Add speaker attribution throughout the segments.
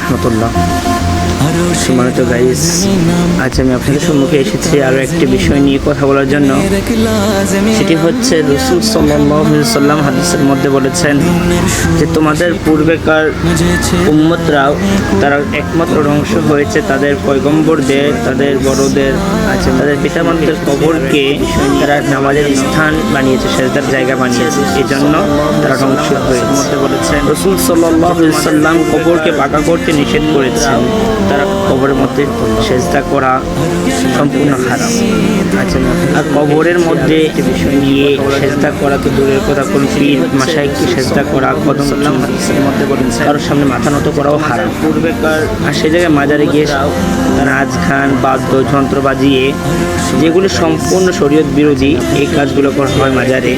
Speaker 1: রহমতুল্লাহ। সম্মানিত গাইস আজ আমি আপনাদের সম্মুখে এসেছি আরও একটি বিষয় নিয়ে কথা বলার জন্য। সেটি হচ্ছে রসুল সাল্লাম হাদিসের মধ্যে বলেছেন যে তোমাদের পূর্বেকার উম্মতরাও, তারা একমাত্র ধ্বংস হয়েছে তাদের পয়গম্বরদের, তাদের বড়দের আছে তাদের পিতামাতাদের কবরকে তারা নামাজের স্থান বানিয়েছে, সেজদার জায়গা বানিয়েছে। এই জন্য তারা ধ্বংস হয়েছে। বলেছেন রসুল সাল্লাম কবরকে পাকা করতে নিষেধ করেছেন। কবরের মধ্যে সেজদা করা সম্পূর্ণ হারাম। আচ্ছা আর কবরের মধ্যে বিষয় নিয়ে সেজদা করা তো দূরের কথা কোন পীর মাসাইকে সেজদা করা কদম মধ্যে কারোর সামনে মাথা নত করাও হারাম। পূর্বেকার আর সেই জায়গায় মাজারে গিয়ে নাচ গান বাদ্য যন্ত্র বাজিয়ে যেগুলি সম্পূর্ণ শরীয়ত বিরোধী এই কাজগুলো করা হয় মাজারে।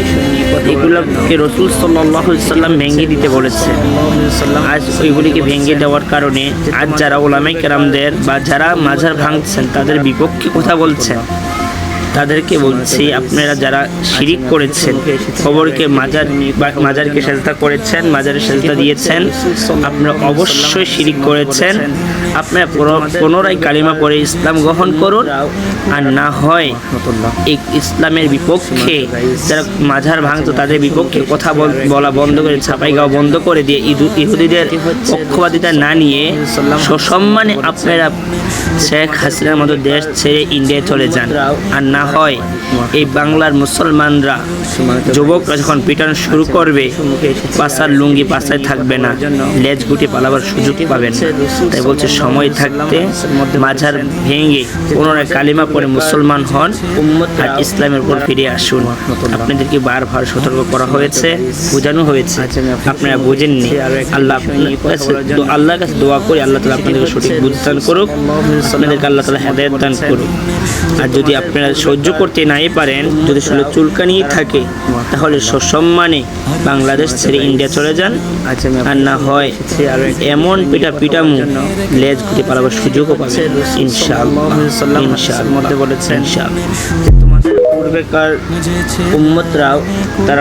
Speaker 1: এগুলোকে রসুল সাল্লাহ সাল্লাম ভেঙে দিতে বলেছে। আজ ওইগুলিকে ভেঙে দেওয়ার কারণে আজ যারা ওলামাই কেরামদের বা যারা মাজার ভাঙছেন, তাদের বিপক্ষে কথা বলছেন। তাদেরকে বলছি, আপনারা যারা শিরিক করেছেন, খবরকে মাজার মাজারকে সেজদা করেছেন, মাজারে সেজদা দিয়েছেন, আপনারা অবশ্যই শিরিক করেছেন। আপনারা পুনরায় কালিমা পড়ে ইসলাম গ্রহণ করুন আর না হয় এই ইসলামের বিপক্ষে যারা মাঝার ভাঙতো তাদের বিপক্ষে কথা বল- বন্ধ করে, ছাপাই গাওয়া বন্ধ করে দিয়ে ইহুদিদের পক্ষপাতিতা না নিয়ে সসম্মানে আপনারা শেখ হাসিনার মতো দেশ ছেড়ে ইন্ডিয়ায় চলে যান। আর না হয় এই বাংলার মুসলমানরা যুবকরা যখন পিটানো শুরু করবে, পাশার লুঙ্গি পাশায় থাকবে না, লেজ গুটি পালাবার সুযোগ পাবেন তাই বলছে সময় থাকতে মাঝার ভেঙে পুনরায় কালিমা পরে মুসলমান হন আর ইসলামের উপর ফিরে আসুন। আপনাদেরকে বারবার সতর্ক করা হয়েছে, বোঝানো হয়েছে। আপনারা বোঝেননি। আল্লাহ আল্লাহর কাছে দোয়া করি, আল্লাহ তালা আপনাদেরকে সঠিক বুঝদান করুক, আপনাদেরকে আল্লাহ তালা হেদায়ত দান করুক। আর যদি আপনারা সহ্য করতে নাই পারেন, যদি শুধু চুলকানি থাকে, তাহলে সসম্মানে বাংলাদেশ ছেড়ে ইন্ডিয়া চলে যান। আর না হয় এমন পিটা পিটামু লেজ ঘুরে পালাবার সুযোগও পাবে। ইনশাআল্লাহ মধ্যে বলেছেন ইনশাআল্লাহ। তোমাদের পূর্বেকার উম্মতরাও তারা